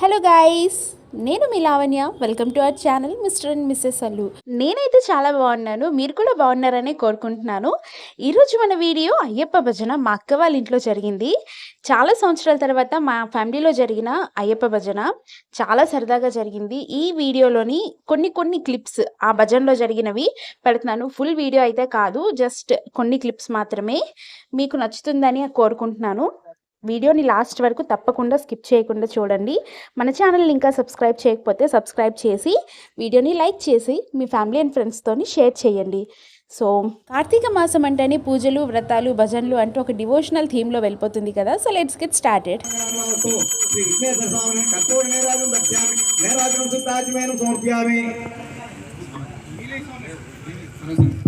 Hello guys నేను మీ Lavanya. Welcome to our channel Mister and Missus Allu నేనైతే చాలా బాగున్నాను. మీరు కూడా బాగున్నారని కోరుకుంటున్నాను. ఈరోజు మన వీడియో అయ్యప్ప భజన మా అక్క వాళ్ళ ఇంట్లో జరిగింది. చాలా సంవత్సరాల తర్వాత మా ఫ్యామిలీలో జరిగిన అయ్యప్ప భజన చాలా సరదాగా జరిగింది. ఈ వీడియోలోని కొన్ని కొన్ని క్లిప్స్ ఆ భజనలో జరిగినవి పెడుతున్నాను. ఫుల్ వీడియో అయితే కాదు జస్ట్ కొన్ని క్లిప్స్ మాత్రమే మీకు నచ్చుతుందని కోరుకుంటున్నాను. వీడియోని లాస్ట్ వరకు తప్పకుండా స్కిప్ చేయకుండా చూడండి. మన ఛానల్ని ఇంకా సబ్స్క్రైబ్ చేయకపోతే సబ్స్క్రైబ్ చేసి వీడియోని లైక్ చేసి మీ ఫ్యామిలీ అండ్ ఫ్రెండ్స్తోని షేర్ చేయండి. సో కార్తీక మాసం అంటేనే పూజలు వ్రతాలు భజనలు అంటూ ఒక డివోషనల్ థీమ్లో వెళ్ళిపోతుంది కదా. So let's get started. Shri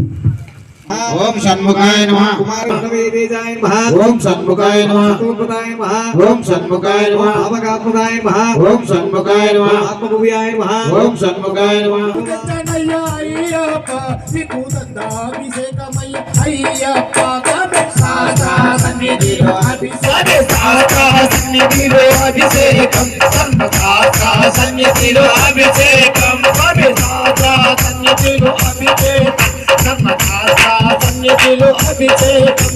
దక్ష్యామి నేరాజం సుత్తాజ్మేనం సమర్ప్యామి ఓం షణ్ముఖాయ నమః. కుమార విష్ణువేదేజాయ నమః. ఓం షణ్ముఖాయ నమః. సత్వప్రదాయ నమః. ఓం షణ్ముఖాయ నమః. ఆపగాత్మదాయ నమః. ఓం షణ్ముఖాయ నమః. ఆత్మభువ్యాయ నమః ఓం షణ్ముఖాయ నమః అభిషేకం. సన్నిధిలో అభిషేకం. సన్నిధిలో అభిషేకం. సన్నిధిలో అభిషేకం.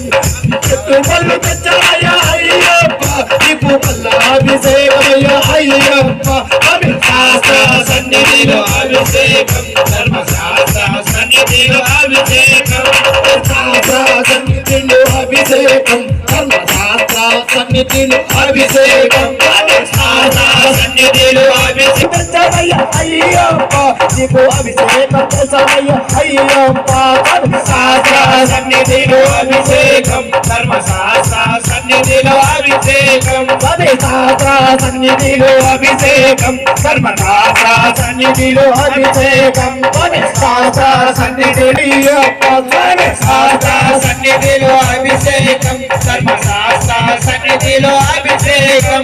చెట్టుబల్లు తెచ్చాయ అయ్యప్ప? నీకు వల్ల అభిషేకమయ్య అయ్యప్ప. అభిశాస్త్ర సన్నిధిలో అభిషేకం. ధర్మశాస్త్ర సన్నిధిలో అభిషేకం. శాస్త్ర సన్నిధిలో అభిషేకం. ధర్మశాస్త్ర సన్నిధిలో అభిషేకం. శాస్త్ర సన్నిధిలో అయ్యప్ప. నీకు అభిషేకం చేసామయ్య అయ్యప్ప శాస్త్ర సన్నిధిలో అభిషేకం ధర్మశాస్త్ర సన్నిధిలో అభిషేకం శాస్త్ర సన్నిధిలో అభిషేకం ధర్మశాస్త్ర సన్నిధిలో అభిషేకం శాస్త్ర సన్నిధిలో శాస్త్ర సన్నిధిలో అభిషేకం ధర్మశాస్త్ర సన్నిధిలో అభిషేకం.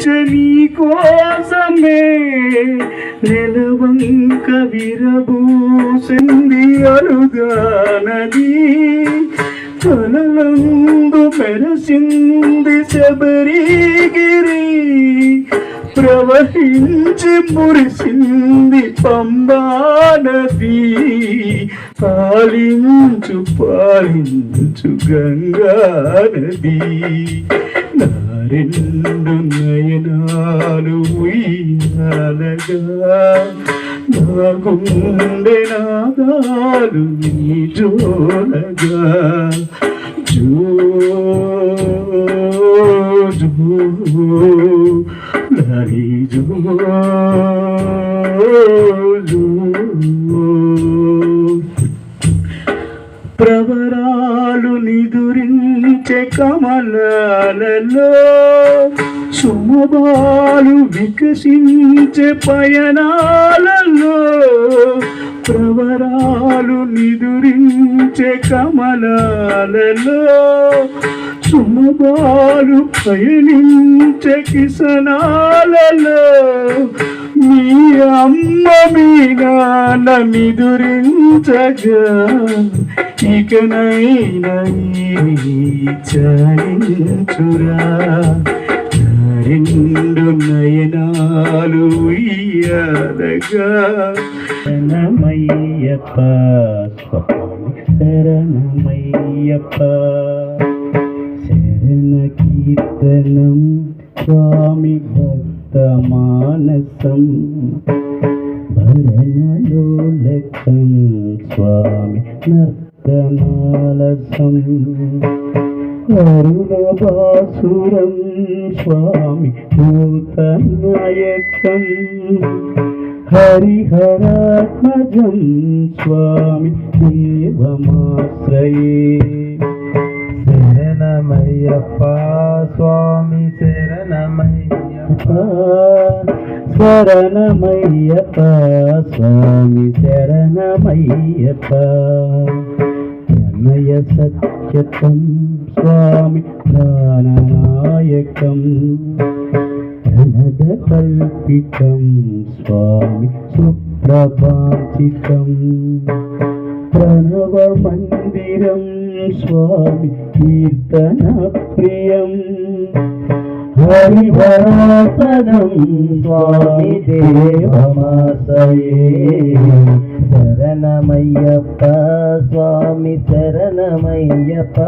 శరణపుడయ్యప్ప స్వామి కోసమే నెలవంక విరబూసింది అరుగానది కలలందు పెరసింది శబరిగిరి. ప్రవహించి మురిసింది పంబానది పాలించు పాలించు గంగా నది రెండు నయనాలు ఉయ్యాలగా నా గుండె నాదాలు నీ జోలగా జో జో జో జో కమలాలలో సుమబాలు వికసించే పయనాలలో ప్రవరాలు నిదురించే కమలాలలో సుమబాలు పయనించే కిసనాలలో నీ అమ్మ మీ నాన్న నిదురించగా ఇకనైనా చలించురా రెండు నయనాలు ఇయ్యాలగా శరణమయ్యప్ప శరణమయ్యప్ప శరణ కీర్తనం స్వామి భక్తి మానసం భరణలోలకం స్వామి నర్తనాలసం. అరుణభాసురం స్వామి భూతనాయకం హరిహరాత్మజం స్వామి దేవమాశ్రయే. శరణమయ్యప్ప స్వామి శరణమయ్య శరణమయ్యప్ప స్వామి శరణమయ్యప్ప. అన్నయ సత్యతం స్వామి ప్రాణనాయకం. ప్రణద కల్పితం స్వామి సుప్రభాషితం ప్రణవ మందిరం స్వామి కీర్తన ప్రియం. హరి హరిహరాసనం స్వామి దేవమాసయే శరణమయ్యప్ప స్వామి శరణమయ్యప్ప.